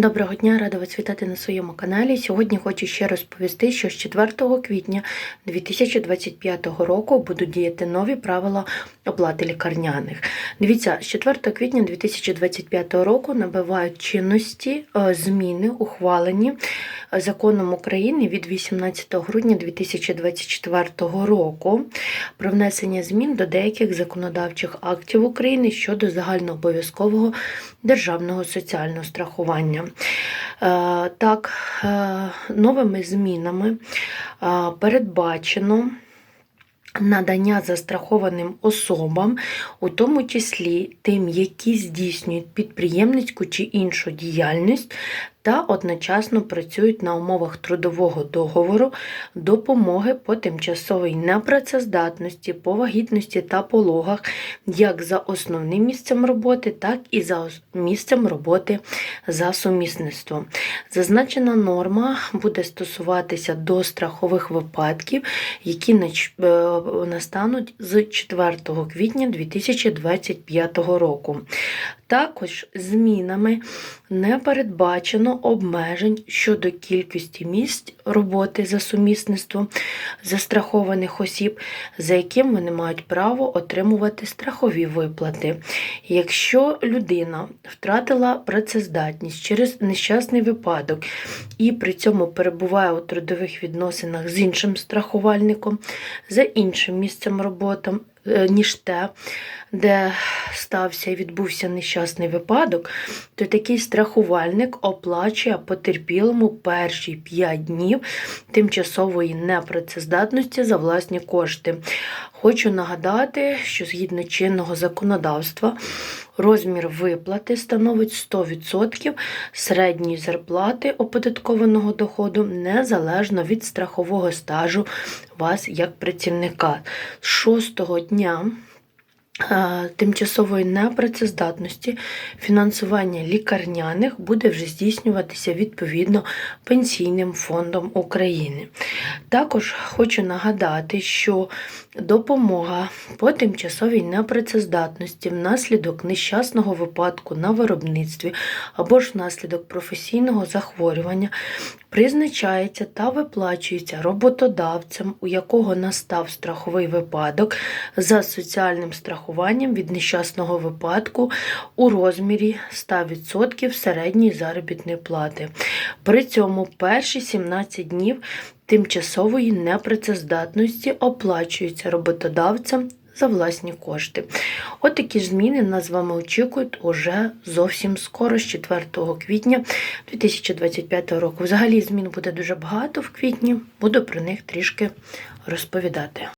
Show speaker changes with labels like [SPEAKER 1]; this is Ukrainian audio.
[SPEAKER 1] Доброго дня, рада вас вітати на своєму каналі. Сьогодні хочу ще розповісти, що з 4 квітня 2025 року будуть діяти нові правила оплати лікарняних. Дивіться, з 4 квітня 2025 року набувають чинності е, зміни, ухвалені е, законом України від 18 грудня 2024 року про внесення змін до деяких законодавчих актів України щодо загальнообов'язкового державного соціального страхування. Е, Так, е, новими змінами е, передбачено надання застрахованим особам, у тому числі тим, які здійснюють підприємницьку чи іншу діяльність та одночасно працюють на умовах трудового договору допомоги по тимчасовій непрацездатності, по вагітності та пологах, як за основним місцем роботи, так і за місцем роботи за сумісництвом. Зазначена норма буде стосуватися до страхових випадків, які е, настануть з 4 квітня 2025 року. Також змінами не передбачено обмежень щодо кількості місць роботи за сумісництвом застрахованих осіб, за яким вони мають право отримувати страхові виплати. Якщо людина втратила працездатність через нещасний випадок і при цьому перебуває у трудових відносинах з іншим страхувальником, за іншим місцем роботи, ніж те, де стався і відбувся нещасний випадок, то такий страхувальник оплачує потерпілому перші 5 днів тимчасової непрацездатності за власні кошти. Хочу нагадати, що згідно чинного законодавства розмір виплати становить 100% середньої зарплати оподаткованого доходу незалежно від страхового стажу вас як працівника. З шостого дня тимчасової непрацездатності фінансування лікарняних буде вже здійснюватися відповідно Пенсійним фондом України. Також хочу нагадати, що допомога по тимчасовій непрацездатності внаслідок нещасного випадку на виробництві або ж внаслідок професійного захворювання призначається та виплачується роботодавцем, у якого настав страховий випадок за соціальним страхуванням від нещасного випадку у розмірі 100% середньої заробітної плати. При цьому перші 17 днів тимчасової непрацездатності оплачуються роботодавцем за власні кошти. От такі ж зміни нас з вами очікують уже зовсім скоро, з 4 квітня 2025 року. Взагалі змін буде дуже багато в квітні, буду про них трішки розповідати.